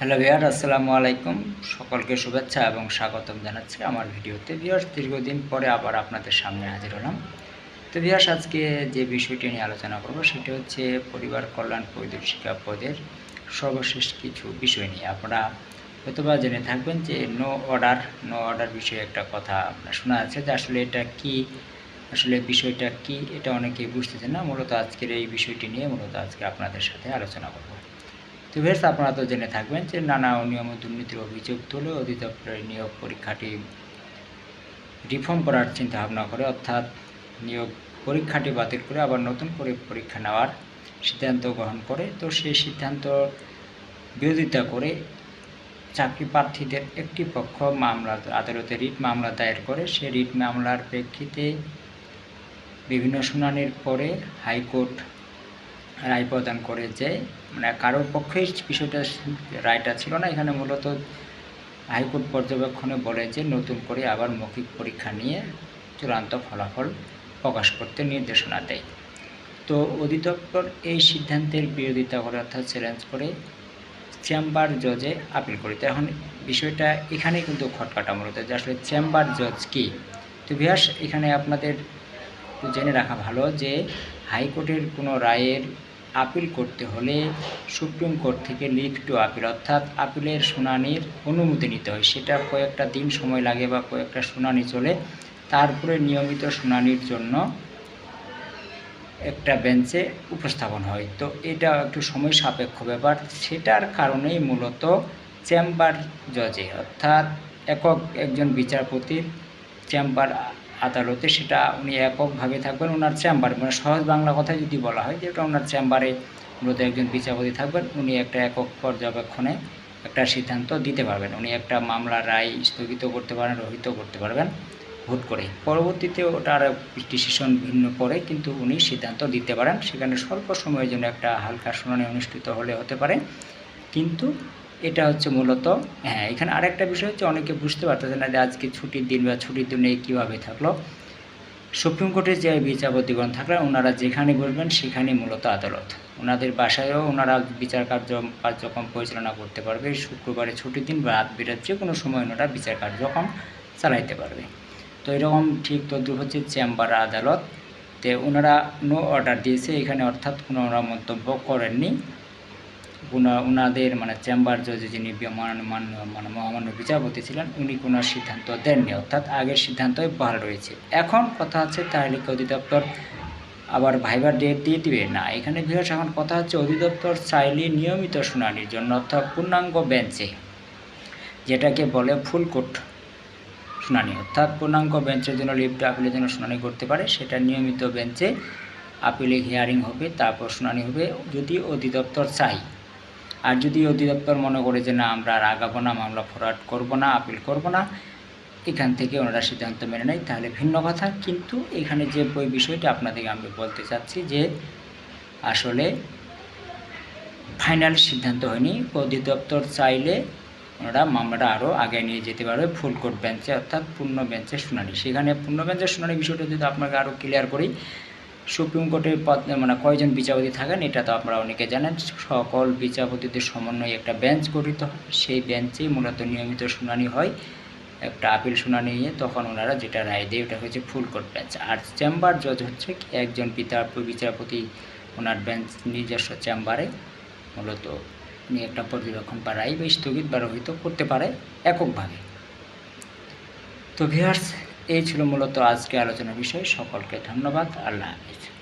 Hello ভিয়ার আসসালামু আলাইকুম। সকলকে শুভেচ্ছা এবং স্বাগতম জানাচ্ছি আমার ভিডিওতে। ভিয়ার্স দীর্ঘদিন পরে আবার আপনাদের সামনে হাজির হলাম। তো ভিয়ার্স আজকে যে বিষয়টি নিয়ে আলোচনা করব সেটি হচ্ছে পরিবার কল্যাণ পরিদর্শিকা পদের সর্বশেষ কিছু বিষয় নিয়ে। আপনারা হয়তোবা জেনে থাকবেন যে নো অর্ডার নো অর্ডার বিষয়ে একটা কথা আপনার শোনা আছে যে আসলে এটা কি, আসলে বিষয়টা কি, এটা অনেকেই বুঝতেছেন না। মূলত আজকের এই বিষয়টি নিয়ে মূলত আজকে আপনাদের সাথে আলোচনা করব। তো বেশ, আপনারা তো জেনে থাকবেন যে নানা অনিয়ম দুর্নীতির অভিযোগ তুলে অধিদপ্তরের নিয়োগ পরীক্ষাটি রিফর্ম করার চিন্তা ভাবনা করে, অর্থাৎ নিয়োগ পরীক্ষাটি বাতিল করে আবার নতুন করে পরীক্ষা নেওয়ার সিদ্ধান্ত গ্রহণ করে। তো সেই সিদ্ধান্ত বিরোধিতা করে চাকরি প্রার্থীদের একটি পক্ষ মামলা, আদালতে রিট মামলা দায়ের করে। সে রিট মামলার প্রেক্ষিতে বিভিন্ন শুনানির পরে হাইকোর্ট রায় প্রদান করে যে মানে কারোর পক্ষেই বিষয়টা রায়টা ছিল না। এখানে মূলত হাইকোর্ট পর্যবেক্ষণে বলে যে নতুন করে আবার মৌখিক পরীক্ষা নিয়ে চূড়ান্ত ফলাফল প্রকাশ করতে নির্দেশনা দেয়। তো অধিদপ্তর এই সিদ্ধান্তের বিরোধিতা করে অর্থাৎ চ্যালেঞ্জ করে চেম্বার জজে আপিল করে তো এখন বিষয়টা এখানেই কিন্তু খটকাটা মূলত যে আসলে চেম্বার জজ কি? তো বিহাস এখানে আপনাদের জেনে রাখা ভালো যে হাইকোর্টের কোনো রায়ের আপিল করতে হলে সুপ্রিম কোর্ট থেকে লিভ টু আপিল, অর্থাৎ আপিলের শুনানির অনুমতি নিতে হয়। সেটা কয়েকটা দিন সময় লাগে বা কয়েকটা শুনানি চলে। তারপরে নিয়মিত শুনানির জন্য একটা বেঞ্চে উপস্থাপন হয়। তো এটা একটু সময় সাপেক্ষ ব্যাপার। সেটার কারণেই মূলত চেম্বার জজে, অর্থাৎ একক একজন বিচারপতির চেম্বার আদালতে সেটা উনি এককভাবে থাকবেন। ওনার চেম্বার মানে সহজ বাংলা কথায় যদি বলা হয় যেটা ওনার চেম্বারে মূলত একজন বিচারপতি থাকবেন, উনি একটা একক পর্যবেক্ষণে একটা সিদ্ধান্ত দিতে পারবেন। উনি একটা মামলার রায় স্থগিত করতে পারেন, রহিত করতে পারবেন ভোট করে। পরবর্তীতে ওটার ডিসিশন ভিন্ন পরে কিন্তু উনি সিদ্ধান্ত দিতে পারেন। সেখানে স্বল্প সময়ের জন্য একটা হালকা শুনানি অনুষ্ঠিত হলে হতে পারে। কিন্তু এটা হচ্ছে মূলত হ্যাঁ এখানে আরেকটা বিষয় হচ্ছে অনেকে বুঝতে পারতেছে না যে আজকে ছুটির দিন বা ছুটির দিনে কীভাবে থাকল। সুপ্রিম কোর্টের যে বিচারপতিগণ থাকলেন ওনারা যেখানে বসবেন সেখানেই মূলত আদালত। ওনাদের বাসায়ও ওনারা বিচার কার্য, কার্যক্রম পরিচালনা করতে পারবে। শুক্রবারে ছুটির দিন বা রাত বিরাত যে কোনো সময় ওনারা বিচার কার্যক্রম চালাইতে পারবে। তো এরকম ঠিক তদ্রুপ হচ্ছে চেম্বার আদালত। তে ওনারা নো অর্ডার দিয়েছে, এখানে অর্থাৎ কোনো ওনারা মন্তব্য করেননি। ওনাদের মানে চেম্বার জজে যিনি মান- মান- মানে মহামান্য বিচারপতি ছিলেন, উনি কোনো সিদ্ধান্ত দেননি, অর্থাৎ আগের সিদ্ধান্তই বহাল রয়েছে। এখন কথা হচ্ছে কি অধিদপ্তর আবার ভাইবার ডেট দিয়ে দিবে? না, এখানে বিহাস এখন কথা হচ্ছে অধিদপ্তর চাইলে নিয়মিত শুনানির জন্য, অর্থাৎ পূর্ণাঙ্গ বেঞ্চে, যেটাকে বলে ফুল শুনানি, অর্থাৎ পূর্ণাঙ্গ বেঞ্চের জন্য, লিফট আপিলের জন্য শুনানি করতে পারে, সেটা নিয়মিত বেঞ্চে আপিলে হিয়ারিং হবে, তারপর শুনানি হবে, যদি অধিদপ্তর চাই। আর যদি অধিদপ্তর মনে করে যে না, আমরা আর আগাবো না মামলা ফরওয়ার্ড করব না, আপিল করব না, এখান থেকে ওনারা সিদ্ধান্ত মেনে নেয়, তাহলে ভিন্ন কথা। কিন্তু এখানে যে বই বিষয়টা আপনাদেরকে আমি বলতে চাচ্ছি যে, আসলে ফাইনাল সিদ্ধান্ত হয়নি। অধিদপ্তর চাইলে ওনারা মামলাটা আরও আগে নিয়ে যেতে পারবে, ফুল কোর্ট বেঞ্চে, অর্থাৎ পূর্ণ বেঞ্চের শুনানি। সেখানে পূর্ণ বেঞ্চের শুনানি বিষয়টা যদি আপনাকে আরও ক্লিয়ার করি সুপ্রিম কোর্টের মানে কয়জন বিচারপতি থাকেন এটা তো আপনারা অনেকে জানেন, সকল বিচারপতিদের সমন্বয়ে একটা বেঞ্চ গঠিত হয়। সেই বেঞ্চে মূলত নিয়মিত শুনানি হয়, একটা আপিল শুনানি নিয়ে তখন ওনারা যেটা রায় দেয় ওটা হচ্ছে ফুল কোর্ট বেঞ্চ। আর চেম্বার জজ হচ্ছে একজন পিতা বিচারপতি ওনার বেঞ্চ নিজস্ব চেম্বারে মূলত নিয়ে একটা পর্যবেক্ষণ বা রায় বা স্থগিত বা রহিত করতে পারে এককভাবে। তো ভিউয়ার্স এই ছিল মূলত আজকে আলোচনা বিষয়। সকলকে ধন্যবাদ। আল্লাহ হাফিজ।